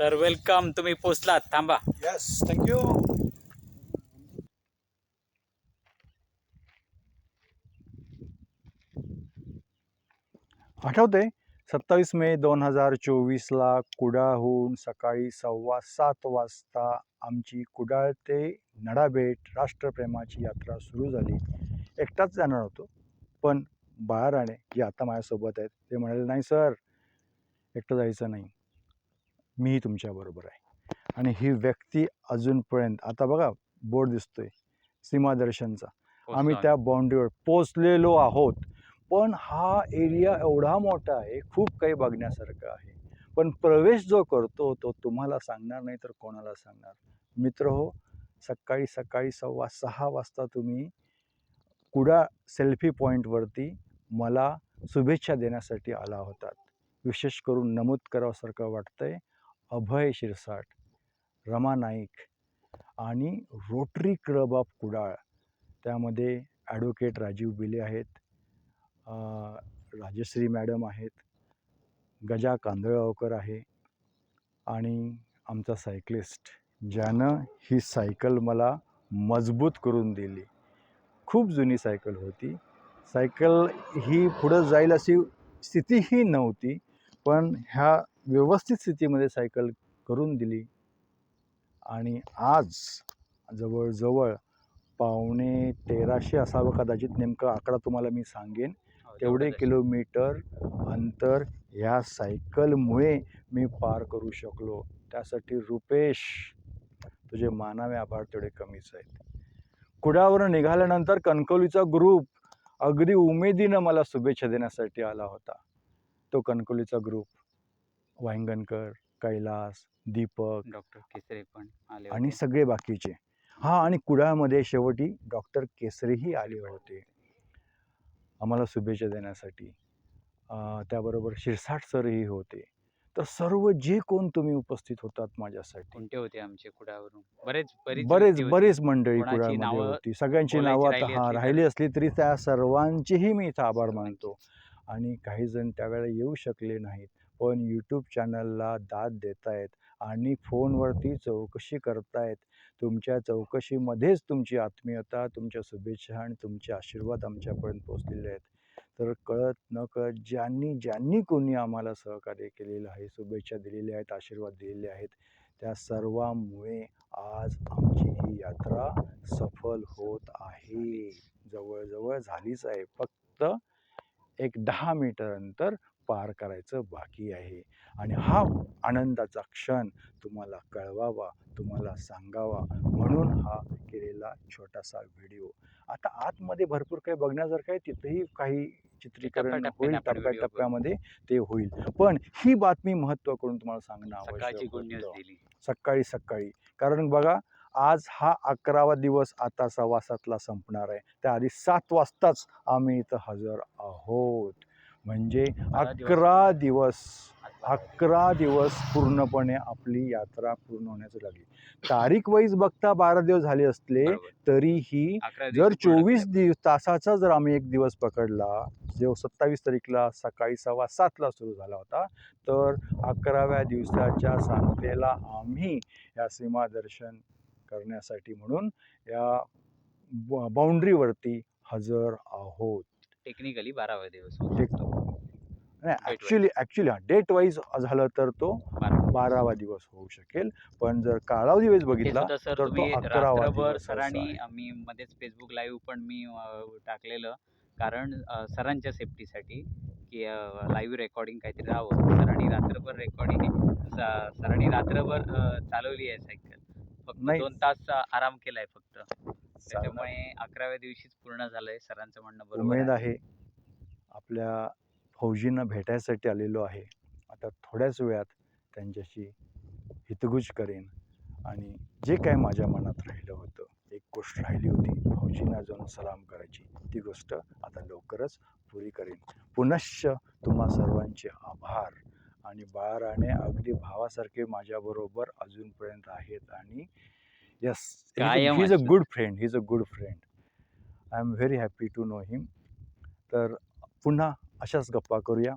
तर वेलकम तुम्ही पोचलात. थांबा. येस थँक्यू आठवते सत्तावीस मे दोन हजार चोवीसला कुडाळहून सकाळी सव्वा सात वाजता आमची कुडाळ ते नडाबेट राष्ट्रप्रेमाची यात्रा सुरू झाली. एकटाच जाणार होतो पण बाळाराणे जे आता माझ्यासोबत आहेत ते म्हणाले नाही सर एकटं जायचं नाही. मीही तुमच्याबरोबर आहे. आणि ही व्यक्ती अजूनपर्यंत आता बघा बोर्ड दिसतोय सीमादर्शनचा. आम्ही त्या बाउंड्रीवर पोचलेलो आहोत. पण हा एरिया एवढा मोठा आहे खूप काही बघण्यासारखं आहे. पण प्रवेश जो करतो तो तुम्हाला सांगणार नाही तर कोणाला सांगणार? मित्र हो सकाळी सकाळी सव्वा सहा वाजता तुम्ही कुडा सेल्फी पॉईंटवरती मला शुभेच्छा देण्यासाठी आला होतात. विशेष करून नमूद करावंसारखं वाटतंय. अभय शिरसाट रमा नाईक आणि रोटरी क्लब ऑफ कुडाळ. त्यामध्ये ॲडव्होकेट राजीव बिले आहेत राजश्री मॅडम आहेत गजा कांदळगावकर आहे आणि आमचा सायकलिस्ट ज्यानं ही सायकल मला मजबूत करून दिली. खूप जुनी सायकल होती. सायकल ही पुढं जाईल अशी स्थितीही नव्हती पण ह्या व्यवस्थित स्थितीमध्ये सायकल करून दिली. आणि आज जवळजवळ पावणे तेराशे असावं कदाचित नेमका आकडा तुम्हाला मी सांगेन. तेवढे किलोमीटर अंतर ह्या सायकलमुळे मी पार करू शकलो. त्यासाठी रुपेश तुझे मानावे आभार तेवढे कमीच आहेत. कुडावरून निघाल्यानंतर कणकवलीचा ग्रुप अगदी उमेदीनं मला शुभेच्छा देण्यासाठी आला होता. तो कणकवलीचा ग्रुप वांगणकर कैलास दीपक डॉक्टर केसरे पण आले आणि. सगळे बाकीचे. हा आणि कुडाळमध्ये शेवटी डॉक्टर केसरीही आले होते. आम्हाला शुभेच्छा देण्यासाठी. त्याबरोबर शिरसाट सरही होते. तर सर्व जे कोण तुम्ही उपस्थित होतात माझ्यासाठी. कोणते होते आमचे कुडावरून बरेच बरीच बरेच मंडळी कुडाळमध्ये होती. सगळ्यांची नावं आता हा राहिली असली तरी त्या सर्वांचेही मी इथं आभार मानतो. आणि काही जण त्यावेळेला येऊ शकले नाहीत. पण यूट्यूब चॅनलला दाद देत आहेत आणि फोनवरती चौकशी करतायत. तुमच्या चौकशीमध्येच तुमची आत्मीयता तुमच्या शुभेच्छा आणि तुमचे आशीर्वाद आमच्यापर्यंत पोचलेले आहेत. तर कळत न कळत ज्यांनी ज्यांनी कोणी आम्हाला सहकार्य केलेलं आहे शुभेच्छा दिलेल्या आहेत आशीर्वाद दिलेले आहेत त्या सर्वांमुळे आज आमची ही यात्रा सफल होत आहे. जवळजवळ झालीच आहे फक्त एक दहा मीटर अंतर पार करायचं बाकी आहे. आणि हा आनंदाचा क्षण तुम्हाला कळवावा तुम्हाला सांगावा म्हणून हा केलेला छोटासा व्हिडिओ. आता आतमध्ये भरपूर काही बघण्यासारखं आहे तिथेही काही चित्रीकरण होईल. टप्प्याटप्प्यामध्ये ते होईल. पण ही बातमी महत्त्व करून तुम्हाला सांगणं आवश्यक सकाळी सकाळी. कारण बघा आज हा अकरावा दिवस आता सव्वा सातला संपणार आहे. त्याआधी सात वाजताच आम्ही इथं हजर आहोत. म्हणजे अकरा दिवस अकरा दिवस पूर्णपणे आपली यात्रा पूर्ण होण्याचं लागली तारीख वाईज बघता बारा दिवस झाले असले. तरीही जर चोवीस. दिवस तासाचा जर आम्ही एक दिवस पकडला जो सत्तावीस तारीखला सकाळी सव्वा सातला सुरू झाला होता तर अकराव्या दिवसाच्या सांगतेला आम्ही या सीमादर्शन करण्यासाठी म्हणून या बाउंड्रीवरती हजर आहोत टेक्निकली बारावा दिवस होऊ ठीक. शकतो. नाही Date ॲक्च्युली ॲक्च्युली हा डेट वाईज झालं तर तो बारावा. दिवस होऊ शकेल पण जर कालावधी वाईज तेच बघितला तर तो अकरावा सरांनी. आम्ही मध्येच फेसबुक लाईव्ह पण मी टाकलेलं कारण सरांच्या सेफ्टीसाठी की लाईव्ह रेकॉर्डिंग काहीतरी राहावं सरांनी रात्रभर रेकॉर्डिंग सरांनी रात्रभर चालवली आहे सायकल फक्त. दोन तास आराम केलाय फक्त त्याच्यामुळे अकराव्या दिवशीच पूर्ण झालंय. सरांचं म्हणणं बरोबर उमेद आहे. आपल्या फौजींना भेटायसाठी आलेलो आहे. आता थोड्याच वेळात त्यांच्याशी हितगुज करेन. आणि जे काय माझ्या मनात राहिलं होतं एक गोष्ट राहिली होती फौजींना जाऊन सलाम करायची. ती गोष्ट आता लवकरच पुरी करेन. पुनश्च तुम्हा सर्वांचे आभार. आणि बाळाराणे अगदी भावासारखे माझ्याबरोबर अजूनपर्यंत आहेत आणि यस कायम he is a. Good friend he is a good friend I am very happy to know him तर पुन्हा अशाच गप्पा करूया.